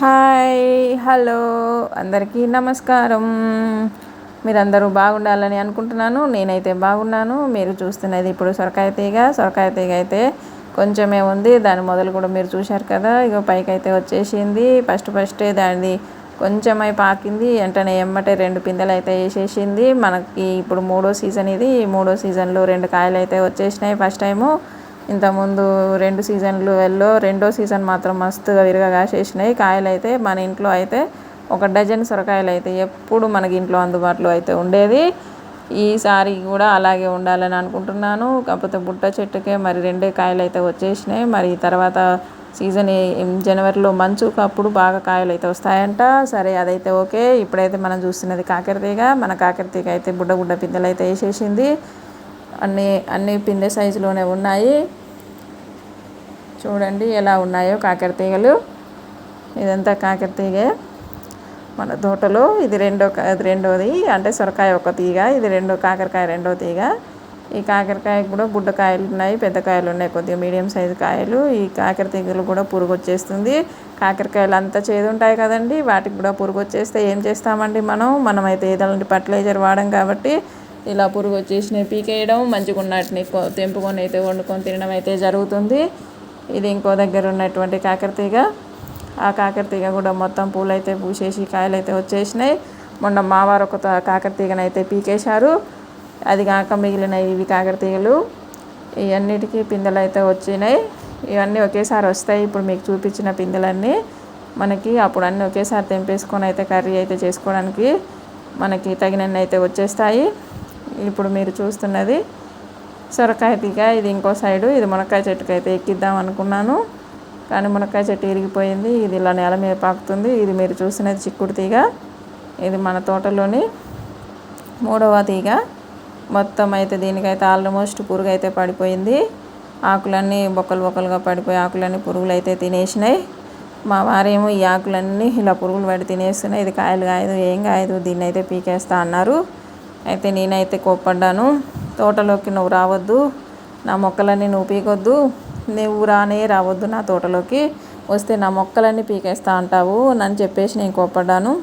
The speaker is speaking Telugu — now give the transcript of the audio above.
Hi hello. అందరికీ నమస్కారం. మీరందరూ బాగుండాలని అనుకుంటున్నాను. నేనైతే బాగున్నాను. మీరు చూస్తున్నది ఇప్పుడు సొరకాయ తీగ. సొరకాయ తీగ అయితే కొంచెమే ఉంది. దాని మొదలు కూడా మీరు చూశారు కదా. ఇక పైకి అయితే వచ్చేసింది. ఫస్ట్ ఫస్టే దానిది కొంచెమై పాకింది. వెంటనే ఎమ్మటే రెండు పిందెలు అయితే వేసేసింది. మనకి ఇప్పుడు మూడో సీజన్ ఇది. మూడో సీజన్లో రెండు కాయలు అయితే వచ్చేసినాయి ఫస్ట్ టైము. ఇంతకుముందు రెండు సీజన్లలో రెండో సీజన్ మాత్రం మస్తుగా విరగా కాసేసినాయి. కాయలు అయితే మన ఇంట్లో అయితే ఒక డజన్ సొరకాయలు అయితే ఎప్పుడు మనకి ఇంట్లో అందుబాటులో అయితే ఉండేది. ఈసారి కూడా అలాగే ఉండాలని అనుకుంటున్నాను. కాకపోతే బుట్ట చెట్టుకే మరి రెండే కాయలు అయితే వచ్చేసినాయి. మరి తర్వాత సీజన్ జనవరిలో మంచు అప్పుడు బాగా కాయలు అయితే వస్తాయంట. సరే అదైతే ఓకే. ఇప్పుడైతే మనం చూస్తున్నది కాకరతీగ. మన కాకరతీగ అయితే బుడ్డ బుడ్డ పిందెలు అయితే వేసేసింది. అన్నీ అన్ని పిందె సైజులోనే ఉన్నాయి. చూడండి ఎలా ఉన్నాయో కాకర తీగలు. ఇదంతా కాకర తీగే మన తోటలో. ఇది రెండో రెండోది అంటే సొరకాయ ఒక తీగ ఇది రెండో కాకరకాయ రెండో తీగ. ఈ కాకరకాయ కూడా బుడ్డకాయలు ఉన్నాయి పెద్ద కాయలు ఉన్నాయి కొద్దిగా మీడియం సైజు కాయలు. ఈ కాకర తీగలు కూడా పురుగు వచ్చేస్తుంది. కాకరకాయలు అంతా చేదు ఉంటాయి కదండి వాటికి కూడా పురుగు వచ్చేస్తే ఏం చేస్తామండి మనం? మనమైతే ఏదంటే ఫర్టిలైజర్ వాడం కాబట్టి ఇలా పురుగు వచ్చేసినవి పీకేయడం మంచిగా ఉన్నటిని తెంపుకొని అయితే వండుకొని తినడం అయితే జరుగుతుంది. ఇది ఇంకో దగ్గర ఉన్నటువంటి కాకరతీగ. ఆ కాకరతీగ కూడా మొత్తం పూలైతే పూసేసి కాయలు అయితే వచ్చేసినాయి. మొన్న మావారు ఒక కాకరతీగను అయితే పీకేశారు. అది కాక మిగిలిన ఇవి కాకరతీగలు. ఇవన్నిటికీ పిందెలు అయితే వచ్చినాయి. ఇవన్నీ ఒకేసారి వస్తాయి. ఇప్పుడు మీకు చూపించిన పిందెలన్నీ. మనకి అప్పుడు అన్నీ ఒకేసారి తెంపేసుకొని అయితే కర్రీ అయితే చేసుకోవడానికి మనకి తగినన్ని అయితే వచ్చేస్తాయి. ఇప్పుడు మీరు చూస్తున్నది సొరకాయ తీగ ఇది ఇంకో సైడు. ఇది మునక్కాయ చెట్టుకు అయితే ఎక్కిద్దాం అనుకున్నాను. కానీ మునక్కాయ చెట్టు ఇరిగిపోయింది. ఇది ఇలా నేల మీద పాకుతుంది. ఇది మీరు చూసినది చిక్కుడు తీగ. ఇది మన తోటలోని మూడవ తీగ. మొత్తం అయితే దీనికైతే ఆల్మోస్ట్ పురుగు అయితే పడిపోయింది. ఆకులన్నీ బొక్కలు బొక్కలుగా పడిపోయి ఆకులన్నీ పురుగులు అయితే తినేసినాయి. మా వారేమో ఈ ఆకులన్నీ ఇలా పురుగులు పడి తినేస్తున్నాయి. ఇది కాయలు కాయదు ఏం కాయదు దీన్ని అయితే పీకేస్తా అన్నారు. అయితే నేనైతే కోప్పడ్డాను. తోటలోకి నువ్వు రావద్దు. నా మొక్కలన్నీ నువ్వు పీకొద్దు. నువ్వు రానే రావద్దు నా తోటలోకి. వస్తే నా మొక్కలన్నీ పీకేస్తా అంటావు అని చెప్పేసి నేను కోప్పడ్డాను.